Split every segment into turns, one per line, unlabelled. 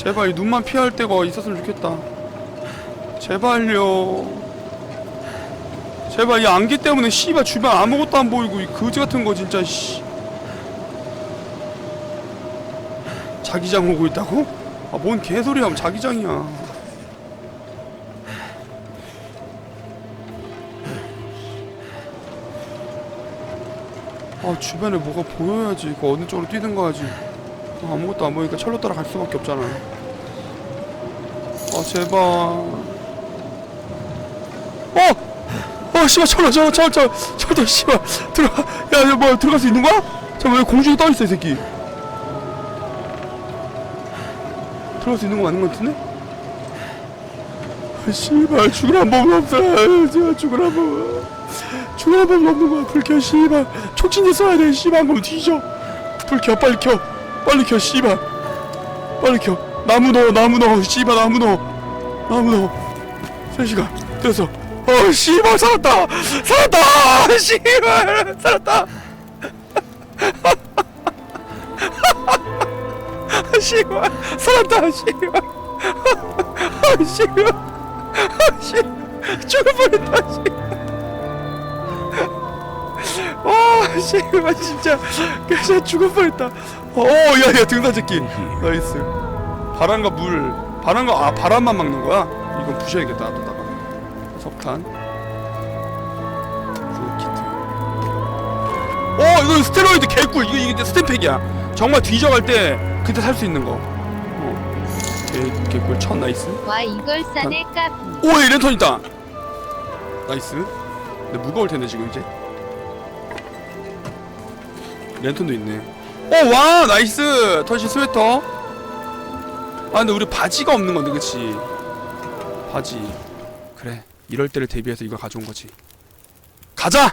제발 이 눈만 피할 데가 있었으면 좋겠다. 제발요. 제발 이 안개 때문에 씨발 주변 아무것도 안 보이고 이 거지 같은 거 진짜 씨. 자기장 오고 있다고? 아 뭔 개소리야. 자기장이야. 아 주변에 뭐가 보여야지. 그 어느 쪽으로 뛰든가 하지 아, 아무것도 안 보이니까 철로 따라 갈 수밖에 없잖아. 아 제발. 어! 어 씨발 철로 저저저 철도 씨발. 들어가 야뭐 들어갈 수 있는 거야? 잠깐 왜 공중에 떠 있어 이 새끼. 들어갈 수 있는 거 맞는 거 같은데? 아, 씨발 죽을 한 법은 없어. 제발 죽을 한 법은 죽을 한 법은 없는 거야 불켜 씨발. 촉진제 써야 돼 씨발. 안 그러면 뒤져. 불켜 빨리 켜 빨리 켜 씨발. 빨리 켜. 나무 넣어 나무 넣어. 씨발 나무 넣어. 나무 넣어. 3시간. 됐어. 어 씨발 살았다. 살았다. 씨발 살았다. 씨발 살았다. 씨발. 아 씨발. 아씨 죽을 뻔했다 씨 와, 씨발 진짜 진짜 죽을 뻔했다. 어, 야야 등산 제끼. 나이스. 바람과 물, 바람과 아 바람만 막는 거야? 이건 부셔야겠다. 놔두다가 석탄. 그 키트. 어, 이거 스테로이드 개꿀. 이거 이게 스템팩이야. 정말 뒤져갈 때 그때 살 수 있는 거. 어. 개, 개꿀 첫 나이스.
와 이걸 싸네 까비
오, 이 랜턴 있다. 나이스. 근데 무거울 텐데 지금 이제. 랜턴도 있네. 오, 와, 나이스. 터시 스웨터. 아, 근데 우리 바지가 없는 건데, 그치? 바지. 그래. 이럴 때를 대비해서 이거 가져온 거지. 가자!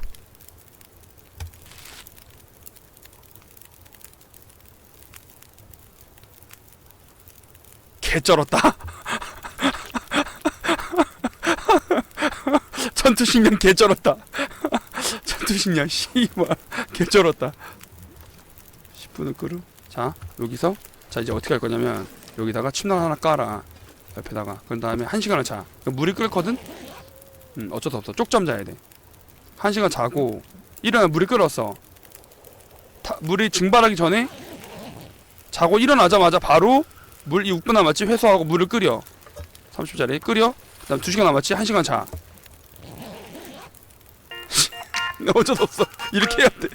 개 쩔었다. 전투식량 개 쩔었다. 전투식량 씨발 개 쩔었다. 10분을 끄루. 자 여기서 자 이제 어떻게 할 거냐면 여기다가 침낭 하나 깔아 옆에다가 그런 다음에 한 시간을 자. 물이 끓거든. 음 어쩔 수 없어. 쪽잠 자야 돼. 한 시간 자고 일어나 물이 끓었어. 타, 물이 증발하기 전에 자고 일어나자마자 바로 물이 6분 남았지 회수하고 물을 끓여. 30분짜리 끓여. 그 다음 2시간 남았지 1시간 자. 어쩔 수 없어. 이렇게 해야 돼.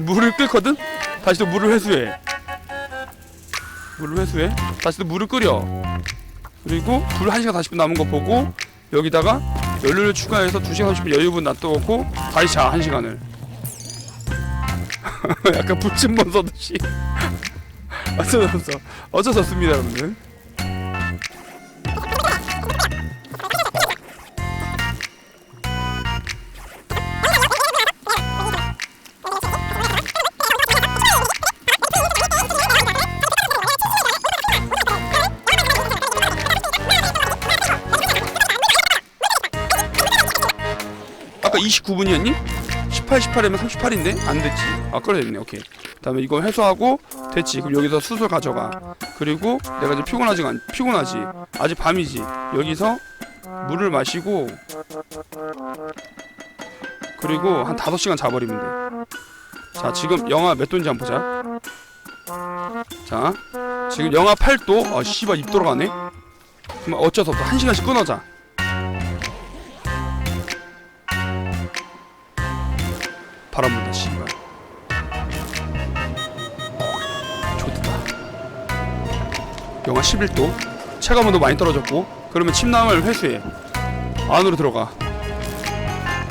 물을 끓거든? 다시 또 물을 회수해. 물을 회수해. 다시 또 물을 끓여. 그리고 불 1시간 40분 남은 거 보고 여기다가 연료를 추가해서 2시간 30분 여유분 놔두고 다시 자 1시간을. 약간 불침번 써듯이. 어쩔 수 없어. 어쩔 수 없습니다, 여러분들. 29분이었니? 18, 18이면 38인데? 안 됐지. 아, 됐네. 오케이. 그다음에 이거 해소하고 됐지. 그럼 여기서 수술 가져가. 그리고 내가 이제 피곤하지 안 피곤하지. 아직 밤이지. 여기서 물을 마시고 그리고 한 5시간 자버리면 돼. 자, 지금 영하 몇 도인지 한번 보자. 자, 지금 영하 8도. 아, 씨발 입 돌아가네. 그럼 어쩔 수 없어. 1시간씩 끊어자. 바람 분다 씨발. 좋다. 영하 11도? 체감온도 많이 떨어졌고 그러면 침낭을 회수해. 안으로 들어가.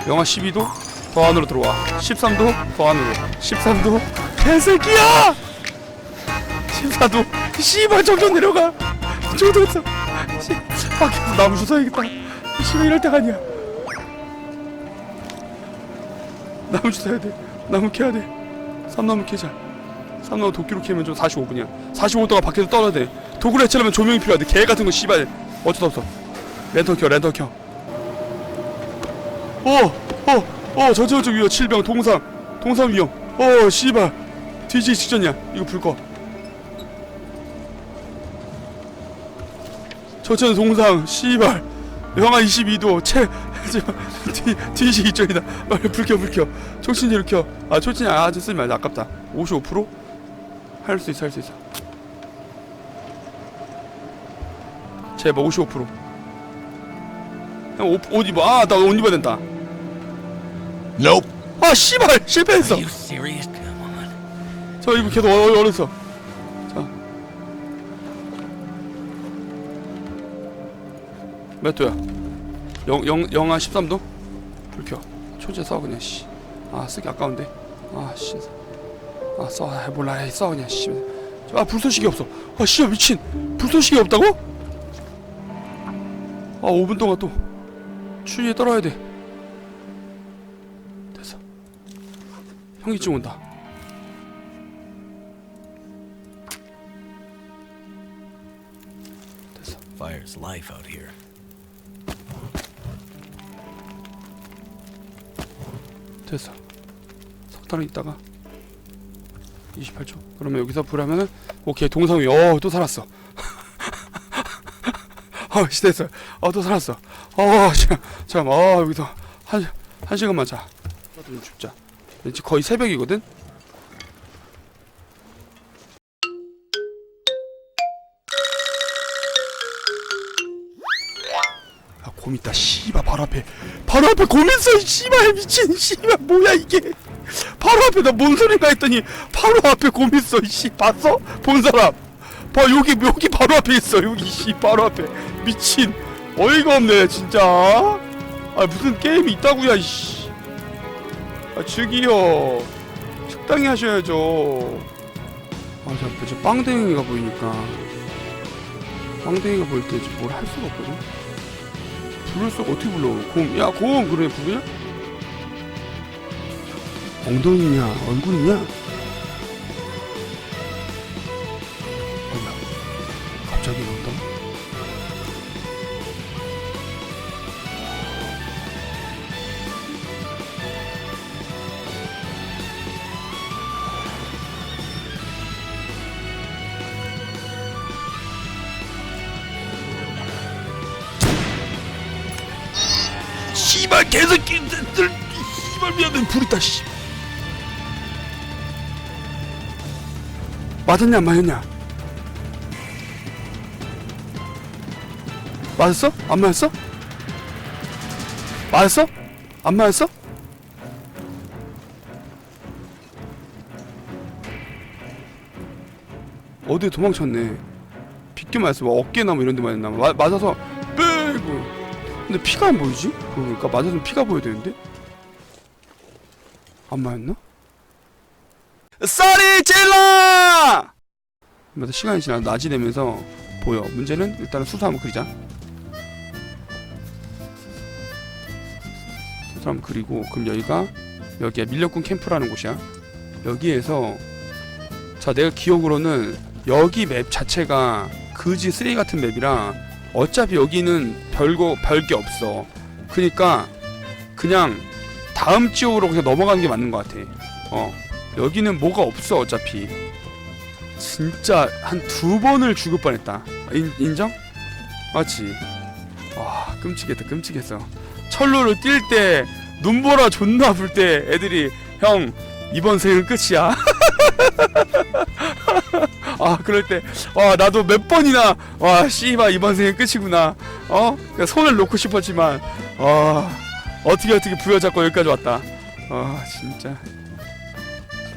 영하 12도? 더 안으로 들어와. 13도? 더 안으로. 13도? 개새끼야! 14도? 씨발 점점 내려가. 저도 씨, 밖에서 나무 주워야겠다. 씨발 이럴 때가 아니야 나무주 사야 돼. 나무 캐야 돼. 삼나무 캐자. 삼나무 도끼로 캐면 좀 45분이야. 45도가 밖에서 떨어야 돼. 도구를 해치려면 조명이 필요하대. 개 같은 거 씨발. 어쩔 수 없어. 랜턴 켜, 랜턴 켜. 어, 어, 어, 저저 저 위험. 7병 동상. 동상 위험. 어, 씨발. 뒤지기 직전이야. 이거 불 꺼. 저천 동상. 씨발. 영하 22도. 채 뒤, 뒤시 이쪽이다 빨리 불켜 불켜 촉신제를 켜 아 촉신제 아저 쓰지 말자 아깝다 55%? 할 수 있어 할 수 있어 제발 55%형 옷, 옷 입어 아 나 옷 입어야 된다
Nope.
아 씨발 실패했어
Are you serious? Come on.
저 이거 계속 얼, 얼었어. 자. 몇 도야? 영, 영, 영하 13도? 불 켜. 초제 써, 그냥, 씨. 아, 쓰기 아까운데. 아, 씨. 아, 써. 아, 몰라. 써, 그냥, 씨. 아, 불쏘시개 없어. 아, 씨, 미친. 불쏘시개 없다고? 아, 5분 동안 또. 추위에 떨어야 돼. 됐어. 현기증 온다. 됐어.
Fire's life out here.
됐어. 석탄을 있다가 28초. 그러면 여기서 불하면은 오케이 동상 위. 어또 살았어. 어씨 됐어. 어또 살았어. 어 잠깐 잠깐. 어 여기서 한 한 시간만 자. 좀 춥자. 왠지 거의 새벽이거든. 아, 곰 있다. 씨발 바로 앞에. 바로 앞에 곰 있어. 씨발 미친. 씨발 뭐야 이게. 바로 앞에 나 뭔 소리가 했더니 바로 앞에 곰 있어. 씨 봤어? 본 사람. 봐 여기 여기 바로 앞에 있어. 여기 씨 바로 앞에. 미친. 어이가 없네 진짜. 아 무슨 게임이 있다고야 씨. 아 저기요. 적당히 하셔야죠. 아 잠깐 저 빵댕이가 보이니까. 빵댕이가 보일 때 뭘 할 수가 없거든. 불을 쏘 어떻게 불러? 곰, 야, 곰, 그래, 불이야? 엉덩이냐, 얼굴이냐? 있다 씨 맞았냐 안 맞았냐 맞았어? 안 맞았어? 맞았어? 안 맞았어? 어디에 도망쳤네 빗겨 맞았어 뭐 어깨나 뭐 이런 데 맞았나 마, 맞아서 빼고 근데 피가 안 보이지? 그러니까 맞았으면 피가 보여야 되는데? 안 맞았나? 쏘리 질러! 그러면서 시간이 지나 낮이 되면서 보여 문제는 일단은 수소 한번 그리자 수소 한번 그리고 그럼 여기가 여기가 밀렵군 캠프라는 곳이야 여기에서 자 내가 기억으로는 여기 맵 자체가 그지 쓰레기 같은 맵이라 어차피 여기는 별거 별게 없어. 그러니까 그냥 다음 지역으로 그냥 넘어가는 게 맞는 것 같아. 어 여기는 뭐가 없어 어차피. 진짜 한 두 번을 죽을 뻔했다. 인, 인정? 맞지? 와 끔찍했다 끔찍했어. 철로를 뛸 때 눈보라 존나 아플 때 애들이 형 이번 생은 끝이야. 아 그럴 때 와 나도 몇 번이나 와 씨발 이번 생은 끝이구나 어 그러니까 손을 놓고 싶었지만 와 어떻게 어떻게 부여잡고 여기까지 왔다. 아 진짜.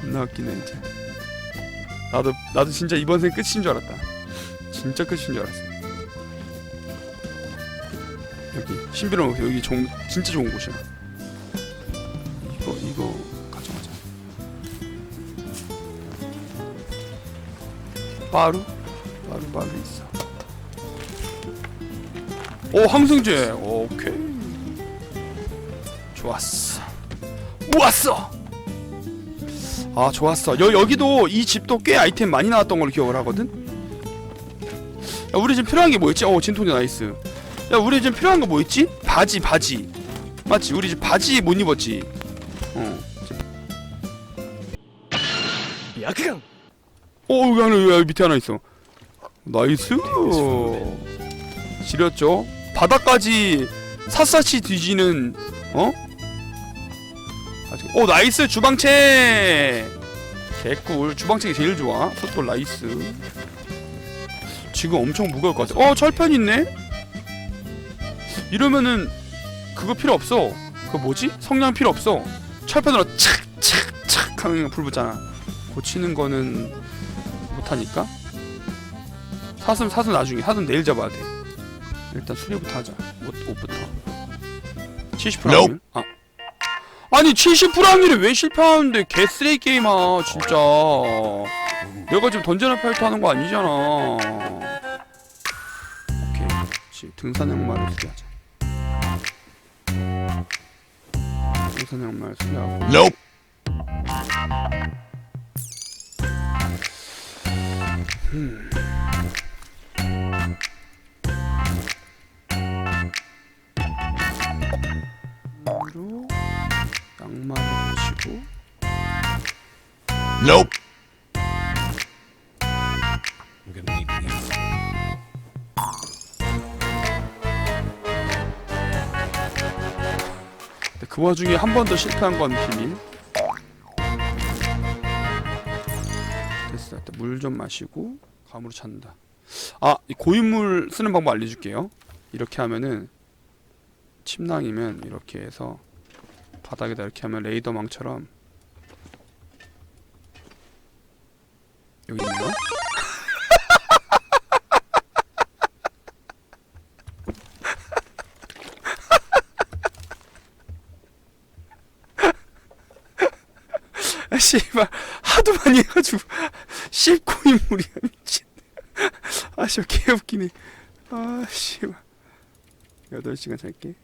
존나 웃기네 진짜. 나도 나도 진짜 이번 생 끝인 줄 알았다. 진짜 끝인 줄 알았어. 여기 신비로운 곳, 여기 좋은, 진짜 좋은 곳이야. 이거 이거 가져가자. 바로 바로 바로 있어. 오 항생제 오케이 좋았어. 모았어! 아 좋았어. 여 여기도 이 집도 꽤 아이템 많이 나왔던 걸로 기억을 하거든? 야 우리 지금 필요한 게 뭐 있지? 어 진통제 나이스. 야 우리 지금 필요한 거 뭐 있지? 바지 바지. 맞지? 우리 지금 바지 못 입었지? 어.
야크강.
어, 여기 하나, 여기 밑에 하나 있어. 나이스. 지렸죠? 바닥까지 샅샅이 뒤지는 어? 아직. 오 나이스 주방채. 개꿀. 주방채가 제일 좋아. 소톨 나이스. 지금 엄청 무거울 것 같아. 어 철판 있네? 이러면은 그거 필요 없어. 그거 뭐지? 성냥 필요 없어. 철판으로 착착착 하면 불 붙잖아. 고치는 거는 못하니까. 사슴 사슴 나중에. 사슴 내일 잡아야 돼. 일단 수리부터 하자. 옷, 옷부터 70% 확률 아 아니 70% 확률이 왜 실패하는데? 개쓰레기 게임아 진짜. 내가 지금 던전의 파이터 하는 거 아니잖아. 오케이 지. 등산 양말을 수리하자. 등산 양말 수리하고.
Nope.
그리고 양말을 붙이고
Nope. I'm gonna need these.
근데 그 와중에 한 번 더 실패한 건 비밀. 됐어. 물 좀 마시고 감으로 찾는다. 아, 이 고인물 쓰는 방법 알려줄게요. 이렇게 하면은 침낭이면 이렇게 해서 바닥에다 이렇게 하면 레이더망처럼. 여기 있나? 아, 씨발 하도 많이 해가지고. 씹고 인물이야 미친. 아 씨발 개웃기네. 아 씨발. 8시간 잘게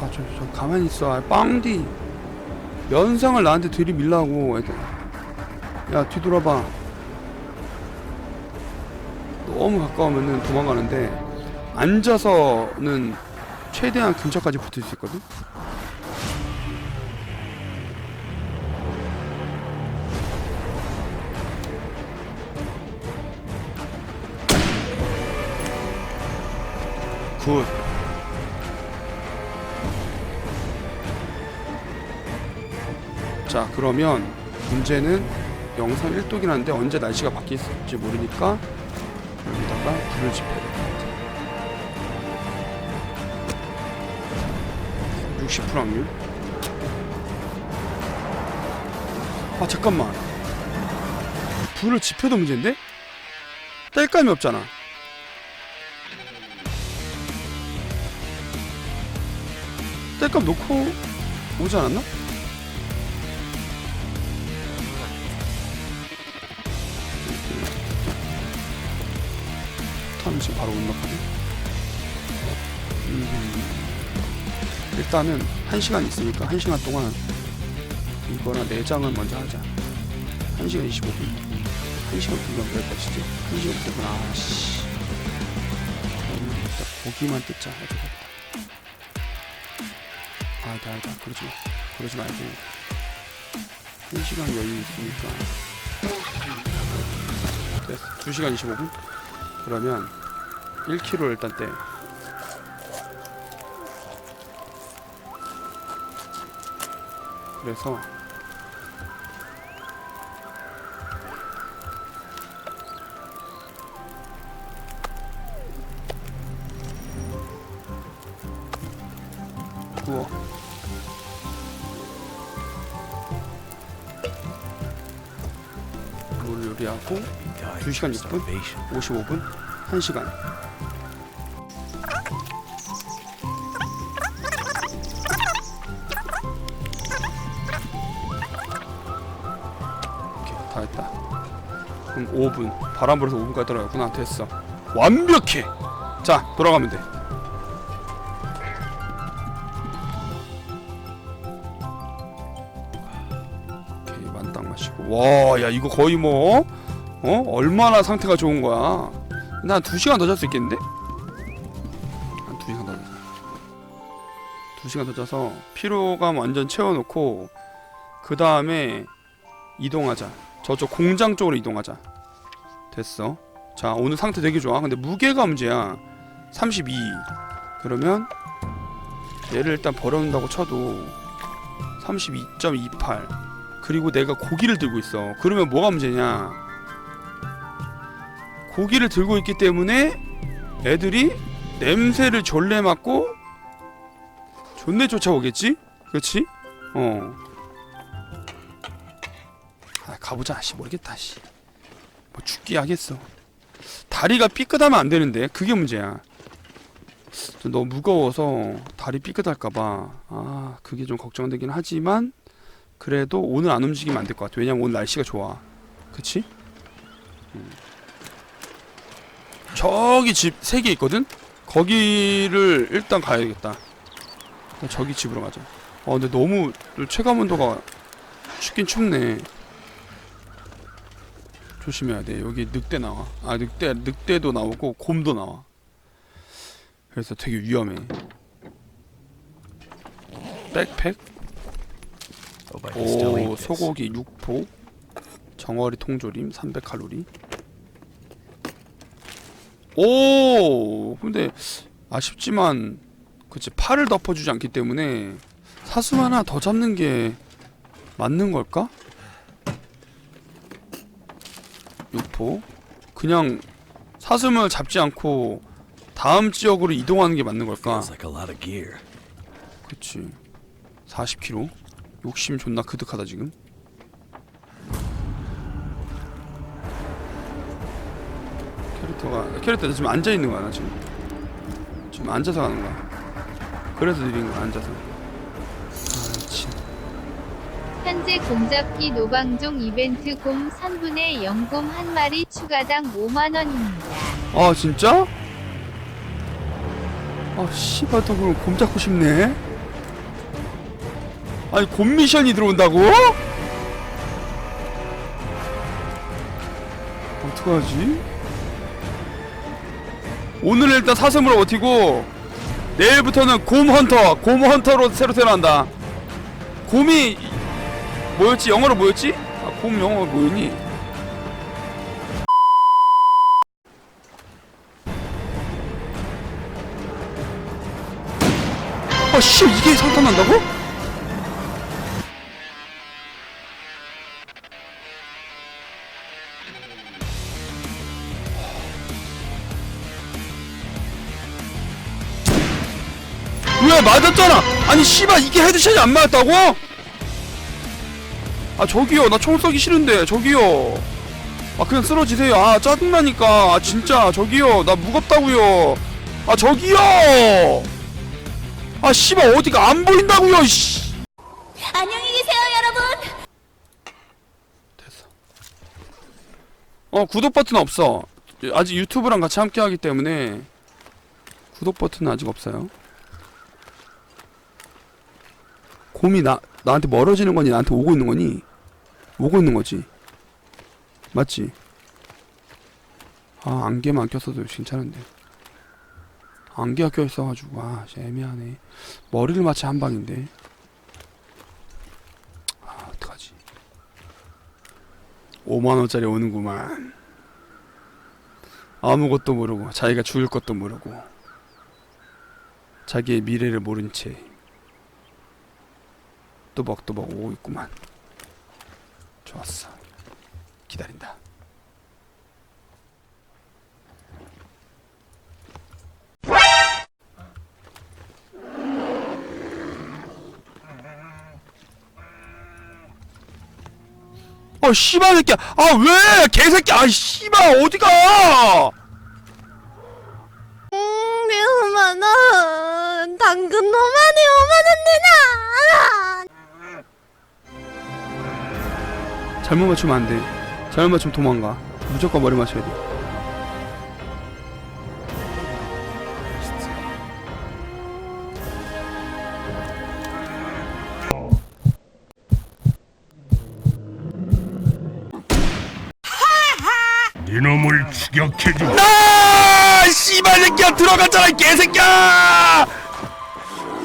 아, 저, 저, 가만히 있어. 아, 빵디. 면상을 나한테 들이밀라고. 야, 뒤돌아봐. 너무 가까우면은 도망가는데, 앉아서는 최대한 근처까지 붙을 수 있거든? 굿. 자 그러면 문제는 영상 1도긴 한데 언제 날씨가 바뀔지 모르니까 여기다가 불을 지펴야 될 것 같아 60% 확률 아 잠깐만 불을 지펴도 문제인데? 뗄감이 없잖아 뗄감 놓고 오지 않았나? 지금 바로 운동하네. 음, 일단은 한 시간 있으니까 한 시간 동안 이거나 내장을 먼저 하자. 한 시간 25분. 한 시간 분명 될 것이지. 한 시간 되구나. 아씨. 일단 고기만 뜯자. 되겠다. 아니다, 아니다. 그러지 마. 그러지 말고. 한 시간 여유 있으니까. 됐어. 2시간 25분? 그러면 1kg 일단 떼. 그래서 구워. 물 요리하고
Died
두 시간
from
6분?
starvation.
55분, 1시간. 오케이, 다 했다. 그럼 5분. 바람 불어서 5분까지 떨어졌구나. 됐어. 완벽해! 자, 돌아가면 돼. 오케이, 만딱 마시고. 와, 야, 이거 거의 뭐, 어? 얼마나 상태가 좋은 거야. 나한 2시간 더 잘 수 있겠는데? 한 2시간 더 자자 2시간 더 자서 피로감 완전 채워놓고 그 다음에 이동하자. 저쪽 공장 쪽으로 이동하자. 됐어? 자 오늘 상태 되게 좋아. 근데 무게가 문제야. 32 그러면 얘를 일단 버려놓는다고 쳐도 32.28 그리고 내가 고기를 들고 있어. 그러면 뭐가 문제냐 고기를 들고 있기 때문에 애들이 냄새를 졸래 맡고 존내 쫓아오겠지? 그렇지? 어. 아, 가보자. 씨 모르겠다. 씨. 뭐 죽기 하겠어. 다리가 삐끗하면 안 되는데 그게 문제야. 좀 너무 무거워서 다리 삐끗할까봐 아 그게 좀 걱정되긴 하지만 그래도 오늘 안 움직이면 안 될 것 같아. 왜냐면 오늘 날씨가 좋아. 그치? 음. 저기 집 세 개 있거든? 거기를 일단 가야겠다. 저기 집으로 가자. 어 근데 너무 체감 온도가 춥긴 춥네. 조심해야 돼. 여기 늑대 나와. 아 늑대 늑대도 나오고 곰도 나와. 그래서 되게 위험해. 백팩? 오. 소고기 6포 정어리 통조림 300칼로리 오 근데 아쉽지만 그치 팔을 덮어주지 않기 때문에 사슴 하나 더 잡는 게 맞는 걸까? 6포. 그냥 사슴을 잡지 않고 다음 지역으로 이동하는 게 맞는 걸까? 그치. 40kg 욕심 존나 그득하다 지금 캐릭터가 캐릭터 지금 앉아 있는 거야 나 지금 지금 앉아서 가는 거야 그래서 느린 거야 앉아서 아 미친
현재 곰잡기 노방종 이벤트 곰 3분의 0곰 한 마리 추가당 5만 원입니다.
아 진짜? 아 씨발 또 그럼 곰 잡고 싶네 아니 곰 미션이 들어온다고? 어떡하지? 오늘 일단 사슴으로 버티고 내일부터는 곰 헌터 곰 헌터로 새로 태어난다 곰이 뭐였지 영어로 뭐였지? 아, 곰 영어가 뭐였니? 아, 씨, 이게 상탄난다고? 맞았잖아? 아니 씨발 이게 헤드샷이 안 맞았다고? 아 저기요 나 총 쏘기 싫은데 저기요 아 그냥 쓰러지세요 아 짜증나니까 아 진짜 저기요 나 무겁다고요 아 저기요 아 씨발 어디가 안 보인다고요 씨.
안녕히 계세요, 여러분.
됐어. 어 구독 버튼 없어. 아직 유튜브랑 같이 함께 하기 때문에 구독 버튼은 아직 없어요. 곰이 나 나한테 멀어지는 거니 나한테 오고 있는 거니? 오고 있는 거지. 맞지? 아 안개만 안 꼈어도 괜찮은데. 안개가 껴 있어가지고 아 애매하네. 머리를 마치 한 방인데. 아 어떡하지? 5만원짜리 오는구만 아무것도 모르고 자기가 죽을 것도 모르고 자기의 미래를 모른 채 또박또박 오고 있구만. 좋았어. 기다린다. 어 씨발 새끼야. 아 왜? 개새끼 아 씨발 어디가?
음, 5만 원. 당근 5만에 5만 원
잘못 맞추면 안 돼. 잘못 맞추면 도망가. 무조건 머리 맞춰야 돼.
니놈을
놈을 추격해주마.
나 씨발 새끼야 들어갔잖아 이 개새끼야!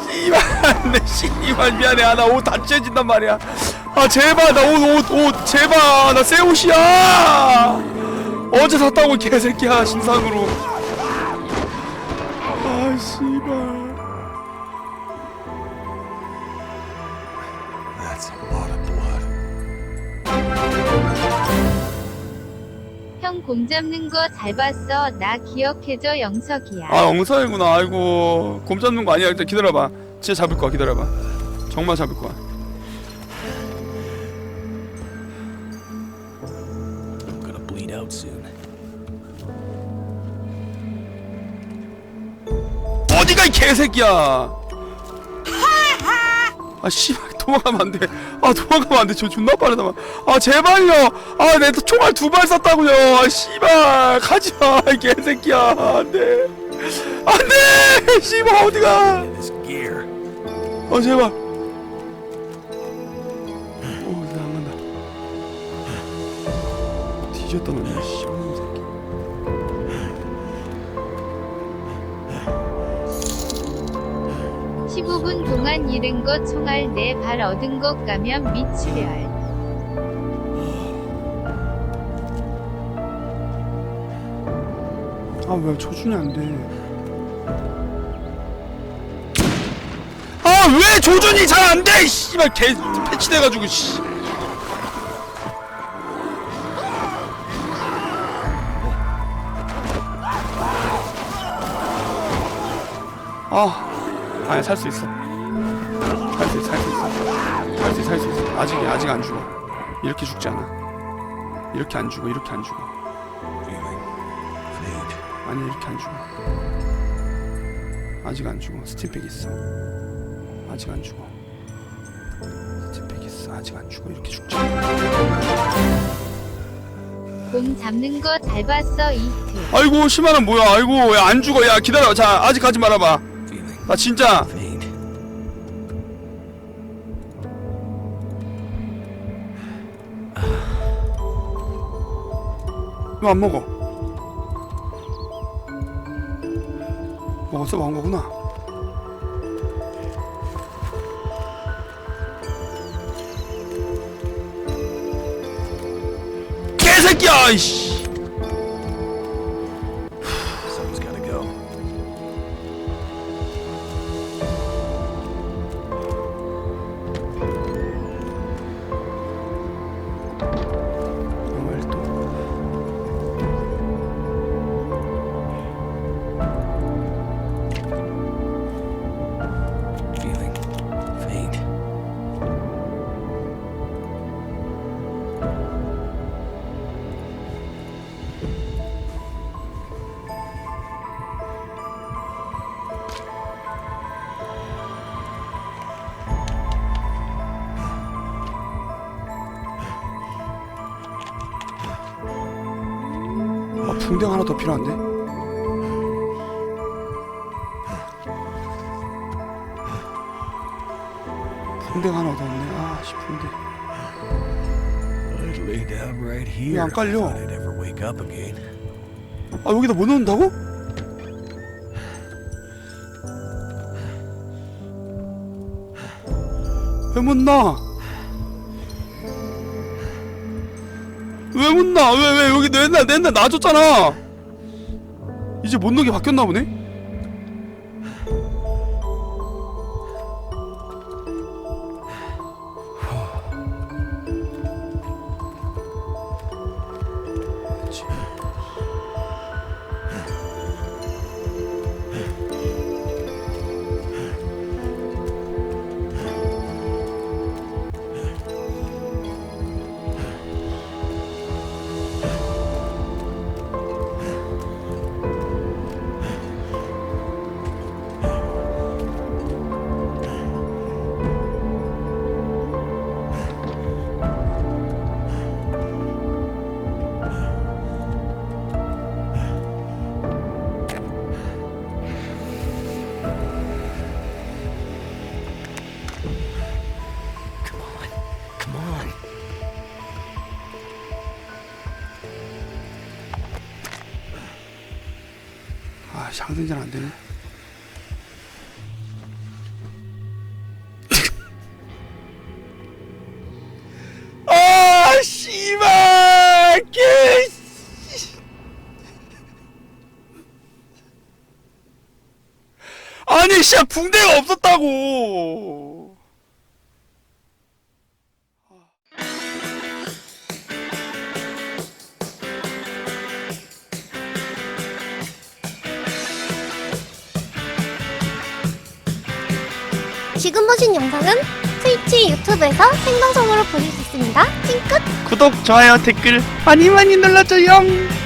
씨발 내 씨발 미안해. 아, 나옷 다 찢어진단 말이야 아 제발 나옷옷 옷 제발 나 새 옷이야. 어제 샀다고 이 개새끼야 신상으로. 아 씨발.
형 곰 잡는 거 잘 봤어. 나 기억해줘 영석이야.
아 엉사이구나. 아이고. 곰 잡는 거 아니야. 일단 기다려봐. 진짜 잡을 거야. 기다려봐. 정말 잡을 거야
out soon.
어디가 이 개새끼야? 아 씨발 도망가면 안 돼. 아 도망가면 안 돼. 저 존나 빠르다 아 제발요. 아 내 총알 두 발 쐈다고요. 아 씨발 가지마 이 개새끼야. 안 돼. 안 돼! 씨발 어디가?
In this gear.
어 제발. 오나안 간다. 뒤졌다 너
15분 동안 잃은 거 총알 네발 얻은 것 가면 미추별.
아왜 조준이 안 돼? 아 왜 조준이 잘 안 돼? 씨발 개 패치돼가지고 씨. 아, 아니 살 수 있어. 살 수 있어, 살 수 있어. 살 수 있어, 살 수 있어. 아직 아직 안 죽어. 이렇게 죽지 않아. 이렇게 안 죽어, 이렇게 안 죽어. 아니 이렇게 안 죽어 아직 안 죽어 스팀팩 있어 아직 안 죽어 스팀팩 있어 아직 안 죽어 이렇게 죽지
곰 잡는 거 잘 봤어 이트.
아이고 심하는 뭐야 아이고 야 안 죽어 야 기다려 자 아직 가지 말아봐 나 진짜. 왜 안 먹어. 먹었어? 먹은 거구나. 개새끼야 이씨 아, 붕대 하나 더 필요한데? 붕대가 하나 더 없네. 아, 씨, 붕대.
I'd lay down right here.
안
if I
깔려?
thought I'd ever wake up again.
아, 여기다 못 넣는다고? 왜못 놔? 왜 못 놔? 왜, 왜, 여기 맨날, 맨날 놔줬잖아! 이제 못 넣게 바뀌었나 보네? 그 아, 씨, 항생제는 안 되네. 아, 씨발! 개! 씨. 아니, 씨, 붕대가 없었다고!
생방송으로 보실 수 있습니다. 찡끗!
구독, 좋아요, 댓글 많이 많이 눌러줘요!